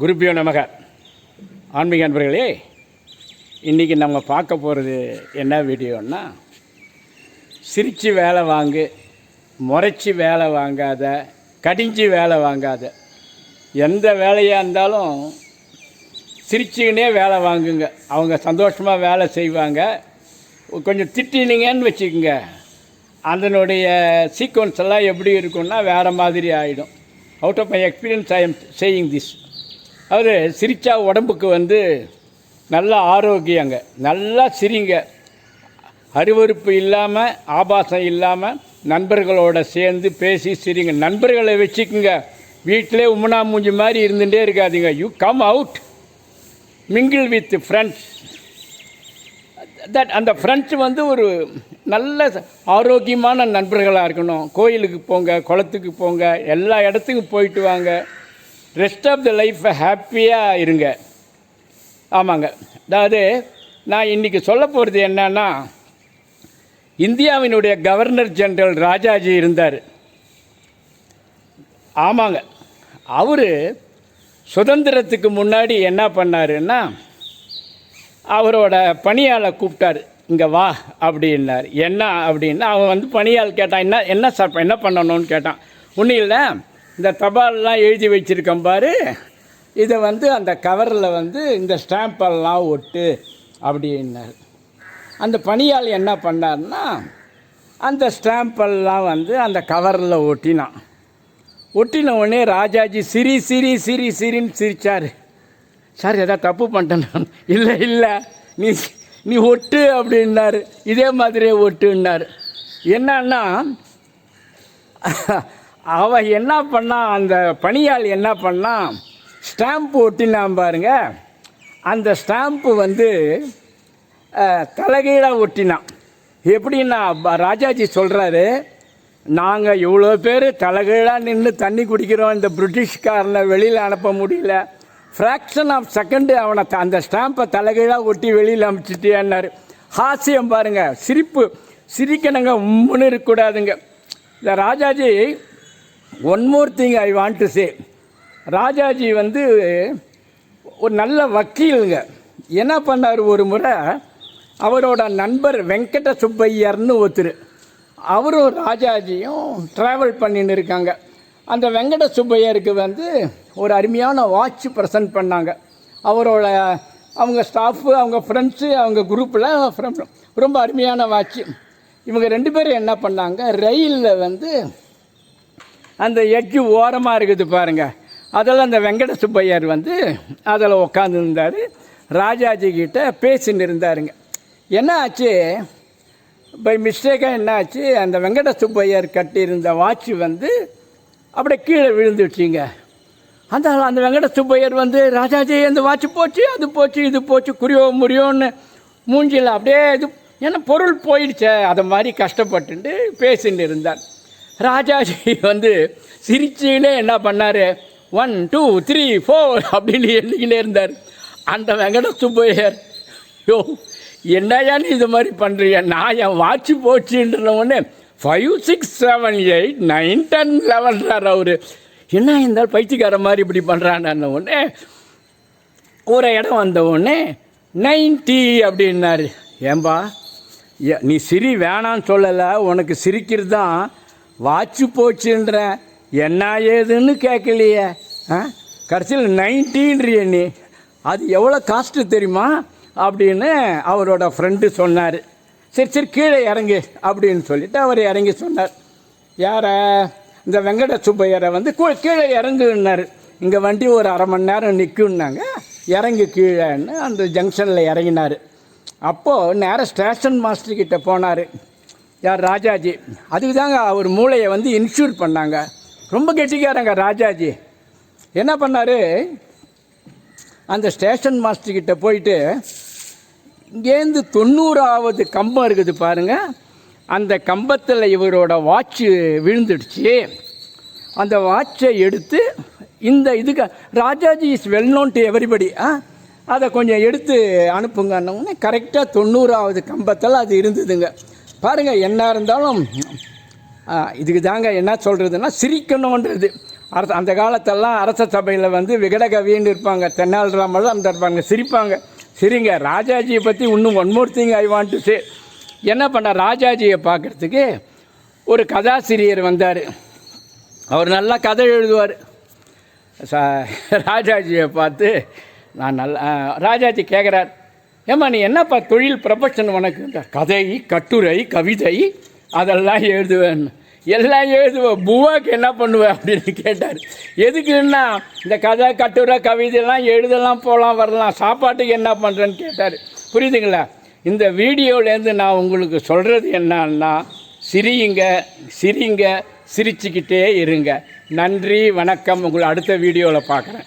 குருபியோ நமக. ஆன்மீக அன்பர்களே இன்றைக்கி நம்ம பார்க்க போகிறது என்ன வீடியோன்னா சிரித்து வேலை வாங்கு முறைச்சி வேலை வாங்காத கடிஞ்சு வேலை வாங்காத. எந்த வேலையாக இருந்தாலும் சிரிச்சுக்கினே வேலை வாங்குங்க. அவங்க சந்தோஷமாக வேலை செய்வாங்க. கொஞ்சம் திட்டினீங்கன்னு வச்சுக்கோங்க. அதனுடைய சீக்வன்ஸ் எல்லாம் எப்படி இருக்கும்னா வேறு மாதிரி ஆகிடும் out of my experience I am saying this அவர் சிரித்தா உடம்புக்கு வந்து நல்ல ஆரோக்கியங்க நல்லா சிரிங்க. அருவருப்பு இல்லாமல் ஆபாசம் இல்லாமல் நண்பர்களோட சேர்ந்து பேசி சிரிங்க. நண்பர்களை வச்சுக்குங்க. வீட்டிலே உம்மனா மூஞ்சி மாதிரி இருந்துகிட்டே இருக்காதீங்க. You come out mingle with friends that அந்த ஃப்ரெண்ட்ஸ் வந்து ஒரு நல்ல ஆரோக்கியமான நண்பர்களாக இருக்கணும். கோயிலுக்கு போங்க குளத்துக்கு போங்க எல்லா இடத்துக்கும் போயிட்டு வாங்க. ரெஸ்ட் ஆஃப் த லைஃப்பை ஹாப்பியாக இருங்க. ஆமாங்க. அதாவது நான் இன்றைக்கி சொல்ல போகிறது என்னன்னா இந்தியாவினுடைய கவர்னர் ஜெனரல் ராஜாஜி இருந்தார். ஆமாங்க. அவர் சுதந்திரத்துக்கு முன்னாடி என்ன பண்ணாருன்னா அவரோட பணியாளை கூப்பிட்டாரு. இங்கே வா அப்படின்னார். என்ன? அப்படின்னா அவன் வந்து பணியாள் கேட்டான். என்ன என்ன சார் என்ன பண்ணணும்னு கேட்டான்? ஒன்றும் இல்லை. இந்த தபால்லாம் எழுதி வச்சுருக்கேன் பாரு. இதை வந்து அந்த கவரில் வந்து இந்த ஸ்டாம்பெல்லாம் ஒட்டு அப்படின்னார். அந்த பணியாள் என்ன பண்ணார்னா அந்த ஸ்டாம்பெல்லாம் வந்து அந்த கவரில் ஒட்டினான். ஒட்டின உடனே ராஜாஜி சிரி சிரி சிரி சிரின்னு சிரித்தார் சார் எதாவது தப்பு பண்ணிட்டேன் நான் இல்லை இல்லை நீ நீ ஒட்டு அப்படின்னாரு. இதே மாதிரியே ஒட்டுன்னார். என்னன்னா அவன் என்ன பண்ணான் அந்த பணியாள் என்ன பண்ணான் ஸ்டாம்ப் ஒட்டினான் பாருங்க. அந்த ஸ்டாம்ப்பு வந்து தலைகீழாக ஒட்டினான். எப்படின்னா ராஜாஜி சொல்கிறாரு நாங்கள் இவ்வளோ பேர் தலைகீழாக நின்று தண்ணி குடிக்கிறோம். இந்த பிரிட்டிஷ்காரனை வெளியில் அனுப்ப முடியல. ஃப்ராக்ஷன் ஆஃப் செகண்டு அவனை அந்த ஸ்டாம்பை தலைகீழாக ஒட்டி வெளியில் அனுப்பிச்சிட்டியான்னாரு. ஹாஸ்யம் பாருங்க சிரிப்பு. சிரிக்கணுங்க உம்முன்னு இருக்கக்கூடாதுங்க. இந்த Rajaji one more thing I want to say Rajaji வந்து ஒரு நல்ல வக்கீலுங்க. என்ன பண்ணார் ஒரு முறை? அவரோட நண்பர் வெங்கட சுப்பையர்னு ஒருத்தர். அவரும் ராஜாஜியும் ட்ராவல் பண்ணின்னு இருக்காங்க. அந்த வெங்கட சுப்பையருக்கு வந்து ஒரு அருமையான வாட்ச் ப்ரெசன்ட் பண்ணாங்க. அவரோட அவங்க ஸ்டாஃபு அவங்க ஃப்ரெண்ட்ஸு அவங்க குரூப்பில் ரொம்ப அருமையான வாட்ச் இவங்க ரெண்டு பேரும் என்ன பண்ணாங்க? ரயிலில் வந்து அந்த எட்ஜு ஓரமாக இருக்குது பாருங்கள் அதில் அந்த வெங்கட சுப்பையர் வந்து அதில் உட்காந்துருந்தார் ராஜாஜி கிட்ட பேசின்னு இருந்தாருங்க. என்ன ஆச்சு? பை மிஸ்டேக்காக என்ன ஆச்சு? அந்த வெங்கட சுப்பையர் கட்டியிருந்த வாட்ச் வந்து அப்படியே கீழே விழுந்துடுச்சிங்க. அந்த அந்த வெங்கட சுப்பையர் வந்து ராஜாஜி அந்த வாட்ச் போச்சு அது போச்சு இது போச்சு குறியோ முறியோன்னு மூஞ்சில் அப்படியே இது ஏன்னா பொருள் போயிடுச்சே அதை மாதிரி கஷ்டப்பட்டுட்டு பேசின்னு இருந்தார். ராஜாஜி வந்து சிரிச்சுன்னே என்ன பண்ணார்? ஒன் டூ த்ரீ ஃபோர் அப்படின்னு எண்ணிக்கினே இருந்தார். அந்த வெங்கட சுப்பையர் யோ என்னையா நீ இது மாதிரி பண்ணுறிய நான் என் watch போச்சுன்றவுடனே five six seven eight nine ten லெவன்றார் அவர். என்ன இருந்தால் பைத்தியக்கார மாதிரி இப்படி பண்ணுறான்னு உடனே ஒரு இடம் வந்த உடனே நைன்டி அப்படின்னாரு. ஏம்பா ஏ- நீ சிரி வேணான்னு சொல்லலை உனக்கு சிரிக்கிறது தான் வாட்சு போச்சுன்ற என்ன ஏதுன்னு கேட்கலையே ஆ? கடைசியில் நைன்டீன்றிய நீ. அது எவ்வளோ காஸ்ட்டு தெரியுமா? அப்படின்னு அவரோட ஃப்ரெண்டு சொன்னார். சரி சரி கீழே இறங்கு அப்படின்னு சொல்லிட்டு அவர் இறங்கி சொன்னார். யாரை? இந்த வெங்கட சுப்பையரை வந்து கீழே இறங்குன்னார். இங்கே வண்டி ஒரு அரை மணி நேரம் நிற்குன்னாங்க இறங்கி கீழேன்னு அந்த ஜங்ஷனில் இறங்கினார். அப்போது நேராக ஸ்டேஷன் மாஸ்டர்கிட்ட போனார். யார் ராஜாஜி? அதுக்கு தாங்க அவர் மூளையை வந்து இன்சூர் பண்ணாங்க. ரொம்ப கெட்டிக்காரங்க ராஜாஜி. என்ன பண்ணார்? அந்த ஸ்டேஷன் மாஸ்டர்கிட்ட போயிட்டு இங்கேருந்து தொண்ணூறாவது கம்பம் இருக்குது பாருங்க. அந்த கம்பத்தில் இவரோட வாட்சு விழுந்துடுச்சு. அந்த வாட்சை எடுத்து இந்த இதுக்கு Rajaji is well known to everybody ஆ அதை கொஞ்சம் எடுத்து அனுப்புங்கன்னு கரெக்டாக தொண்ணூறாவது கம்பத்தில் அது இருந்ததுங்க. பாருங்கள் என்ன இருந்தாலும் இதுக்கு தாங்க என்ன சொல்கிறதுன்னா சிரிக்கணுன்றது அரச அந்த காலத்தெல்லாம் அரச சபையில் வந்து விகடகவின்னு இருப்பாங்க தென்னாலிராமெல்லாம் இருப்பாங்க சிரிப்பாங்க. சிரிங்க ராஜாஜியை பற்றி இன்னும் one more thing I want to say என்ன பண்ண ராஜாஜியை பார்க்குறதுக்கு ஒரு கதாசிரியர் வந்தார். அவர் நல்லா கதை எழுதுவார். ச ராஜாஜியை பார்த்து நான் நல்லா ராஜாஜி கேட்குறார் ஏம்மா நீ என்னப்பா தொழில் ப்ரொஃபஷன் உனக்கு? கதை கட்டுரை கவிதை அதெல்லாம் எழுதுவேன். எல்லாம் எழுதுவேன் புவாக்கு என்ன பண்ணுவேன் அப்படின்னு கேட்டார். எதுக்குன்னா இந்த கதை கட்டுரை கவிதைலாம் எழுதலாம் போகலாம் வரலாம் சாப்பாட்டுக்கு என்ன பண்ணுறேன்னு கேட்டார். புரியுதுங்களா? இந்த வீடியோலேருந்து நான் உங்களுக்கு சொல்கிறது என்னன்னா சிரியுங்க சிரிங்க சிரிச்சுக்கிட்டே இருங்க. நன்றி வணக்கம். உங்களை அடுத்த வீடியோவில் பார்க்குறேன்